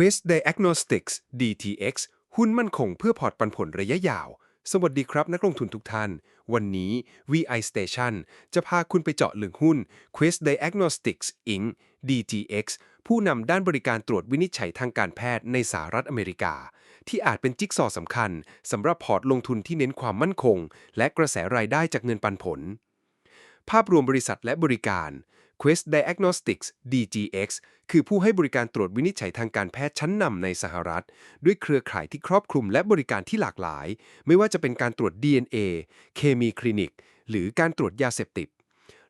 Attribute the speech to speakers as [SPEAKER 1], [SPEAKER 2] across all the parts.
[SPEAKER 1] Quest Diagnostics DTX หุ้นมั่นคงเพื่อพอร์ตปันผลระยะยาว สวัสดีครับนักลงทุนทุกท่าน วันนี้ VI Station จะพาคุณไปเจาะลึกหุ้น Quest Diagnostics Inc. DTX ผู้นำด้านบริการตรวจวินิจฉัยทางการแพทย์ในสหรัฐอเมริกา ที่อาจเป็นจิ๊กซอสำคัญสำหรับพอร์ตลงทุนที่เน้นความมั่นคง และกระแสรายได้จากเงินปันผล ภาพรวมบริษัทและบริการ Quest Diagnostics DGX คือผู้ให้บริการตรวจวินิจฉัยทางการแพทย์ชั้นนำในสหรัฐ ด้วยเครือข่ายที่ครอบคลุมและบริการที่หลากหลาย ไม่ว่าจะเป็นการตรวจ DNA เคมีคลินิก หรือการตรวจยาเสพติด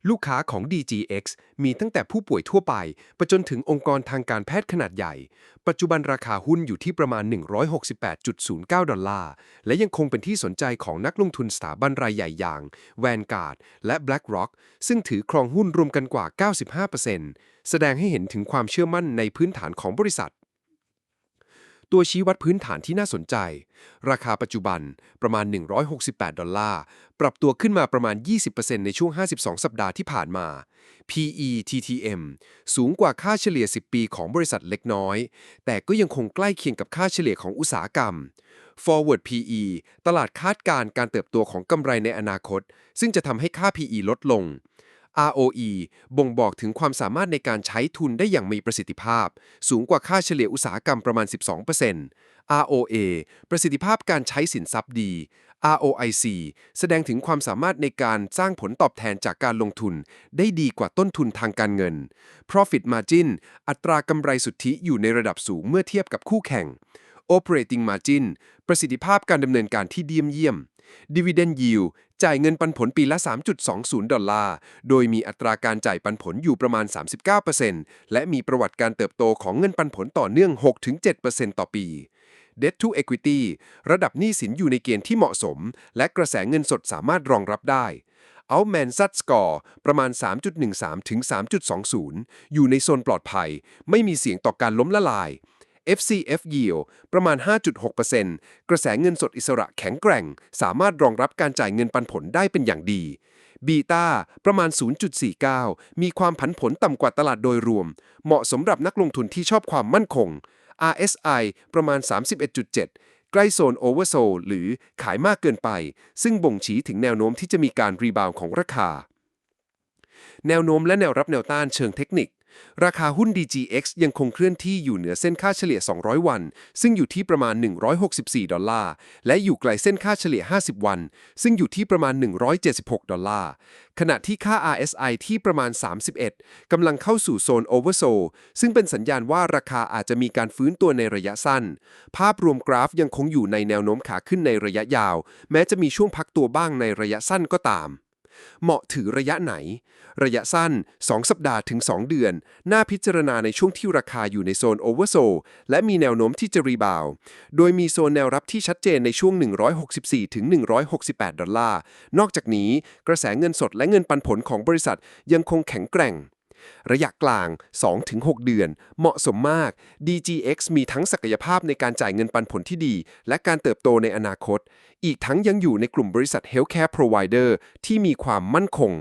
[SPEAKER 1] ลูกค้าของ DGX มีตั้งแต่ผู้ป่วยทั่วไปไปจนถึงองค์กรทางการแพทย์ขนาดใหญ่ ปัจจุบันราคาหุ้นอยู่ที่ประมาณ 168.09 ดอลลาร์ และยังคงเป็นที่สนใจของนักลงทุนสถาบันรายใหญ่อย่าง Vanguard และ BlackRock ซึ่งถือครองหุ้นรวมกันกว่า 95%แสดงให้เห็นถึงความเชื่อมั่นในพื้นฐานของบริษัท ตัวชี้วัดพื้นฐานที่น่าสนใจ ราคาปัจจุบันประมาณ 168 ดอลลาร์ ปรับตัวขึ้นมาประมาณ 20%ในช่วง 52 สัปดาห์ที่ผ่านมา PE TTM สูงกว่าค่าเฉลี่ย 10 ปีของบริษัทเล็กน้อย แต่ก็ยังคงใกล้เคียงกับค่าเฉลี่ยของอุตสาหกรรม Forward PE ตลาดคาดการณ์การเติบโตของกำไรในอนาคต ซึ่งจะทำให้ค่า PE ลดลง ROE บ่งบอกถึงความสามารถในการใช้ทุนได้อย่างมีประสิทธิภาพ สูงกว่าค่าเฉลี่ยอุตสาหกรรมประมาณ 12% ROA ประสิทธิภาพการใช้สินทรัพย์ดี ROIC แสดงถึงความสามารถในการสร้างผลตอบแทนจากการลงทุน ได้ดีกว่าต้นทุนทางการเงิน Profit Margin อัตรากำไรสุทธิอยู่ในระดับสูงเมื่อเทียบกับคู่แข่ง Operating Margin ประสิทธิภาพการดำเนินการที่เดียมเยี่ยม Dividend Yield จ่ายเงินปันผลปีละ 3.20 ดอลลาร์ โดยมีอัตราการจ่ายปันผลอยู่ประมาณ 39%และมีประวัติการเติบโตของเงินปันผลต่อเนื่อง 6-7%ต่อปี Debt to Equity ระดับหนี้สินอยู่ในเกณฑ์ที่เหมาะสม และกระแสเงินสดสามารถรองรับได้เอาแมนซัตสกอร์ประมาณ 3.13 ถึง 3.20 อยู่ในโซนปลอดภัย ไม่มีเสียงต่อการล้มละลาย FCF Yield ประมาณ 5.6%กระแสเงินสดอิสระแข็งแกร่ง สามารถรองรับการจ่ายเงินปันผลได้เป็นอย่างดีบีตาประมาณ 0.49 มีความผันผวนต่ำกว่าตลาดโดยรวม เหมาะสำหรับนักลงทุนที่ชอบความมั่นคง RSI ประมาณ 31.7 ใกล้โซนโอเวอร์โซหรือขายมากเกินไป ซึ่งบ่งชี้ถึงแนวโน้มที่จะมีการรีบาวของราคา แนวโน้มและแนวรับแนวต้านเชิงเทคนิค ราคาหุ้น DGX ยังคงเคลื่อนที่อยู่เหนือเส้นค่าเฉลี่ย 200 วัน ซึ่งอยู่ที่ประมาณ 164 ดอลลาร์ และอยู่ไกลเส้นค่าเฉลี่ย 50 วัน ซึ่งอยู่ที่ประมาณ 176 ดอลลาร์ ขณะที่ค่า RSI ที่ประมาณ 31 กำลังเข้าสู่โซนโอเวอร์โซซึ่งเป็นสัญญาณว่าราคาอาจจะมีการฟื้นตัวในระยะสั้น ภาพรวมกราฟยังคงอยู่ในแนวโน้มขาขึ้นในระยะยาว แม้จะมีช่วงพักตัวบ้างในระยะสั้นก็ตาม เหมาะถือระยะไหน ระยะสั้น 2 สัปดาห์ถึง 2 เดือน น่าพิจารณาในช่วงที่ราคาอยู่ในโซนโอเวอร์โซและมีแนวโน้มที่จะรีบาว โดยมีโซนแนวรับที่ชัดเจนในช่วง 164ถึง168 ดอลลาร์ นอกจากนี้กระแสเงินสดและเงินปันผลของบริษัทยังคงแข็งแกร่ง ระยะกลาง 2-6 เดือน เหมาะสมมาก DGX มีทั้งศักยภาพในการจ่ายเงินปันผลที่ดี และการเติบโตในอนาคต อีกทั้งยังอยู่ในกลุ่มบริษัท Healthcare Provider ที่มีความมั่นคง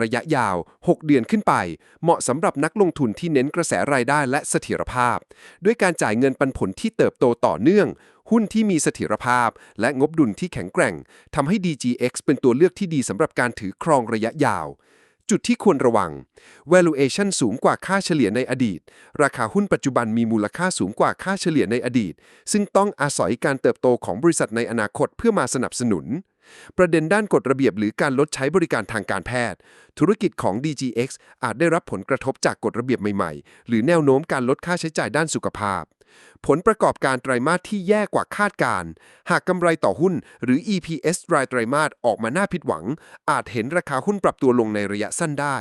[SPEAKER 1] ระยะยาว 6 เดือนขึ้นไป เหมาะสำหรับนักลงทุนที่เน้นกระแสรายได้และเสถียรภาพ ด้วยการจ่ายเงินปันผลที่เติบโตต่อเนื่องหุ้นที่มีเสถียรภาพ และงบดุลที่แข็งแกร่งทำให้ DGX เป็นตัวเลือกที่ดีสำหรับการถือครองระยะยาว จุดที่ควรระวัง valuation สูงกว่าค่าเฉลี่ยในอดีต ราคาหุ้นปัจจุบันมีมูลค่าสูงกว่าค่าเฉลี่ยในอดีต ซึ่งต้องอาศัยการเติบโตของบริษัทในอนาคตเพื่อมาสนับสนุน ประเด็นด้านกฎระเบียบหรือการลดใช้บริการทางการแพทย์ ธุรกิจของ DGX อาจได้รับผลกระทบจากกฎระเบียบใหม่ๆ หรือแนวโน้มการลดค่าใช้จ่ายด้านสุขภาพ ผลประกอบการไตรมาสที่แย่กว่าคาดการ หากกำไรต่อหุ้นหรือ EPS รายไตรมาสออกมาน่าผิดหวัง อาจเห็นราคาหุ้นปรับตัวลงในระยะสั้นได้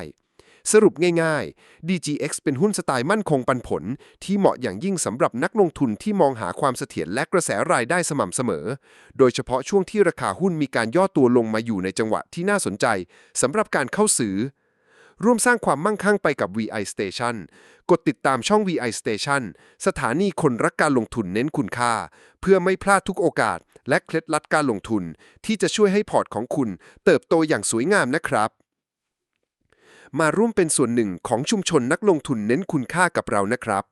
[SPEAKER 1] สรุปง่ายๆ DGX เป็นหุ้นสไตล์มั่นคงปันผล ที่เหมาะอย่างยิ่งสำหรับนักลงทุนที่มองหาความเสถียรและกระแสรายได้สม่ำเสมอ โดยเฉพาะช่วงที่ราคาหุ้นมีการย่อตัวลงมาอยู่ในจังหวะที่น่าสนใจสำหรับการเข้าซื้อ ร่วมสร้างความมั่งคั่งไปกับ VI Station กดติดตามช่อง VI Station สถานีคนรักการลงทุนเน้นคุณค่า เพื่อไม่พลาดทุกโอกาส และเคล็ดลับการลงทุน ที่จะช่วยให้พอร์ตของคุณ เติบโตอย่างสวยงามนะครับ มาร่วมเป็นส่วนหนึ่งของชุมชนนักลงทุนเน้นคุณค่ากับเรานะครับ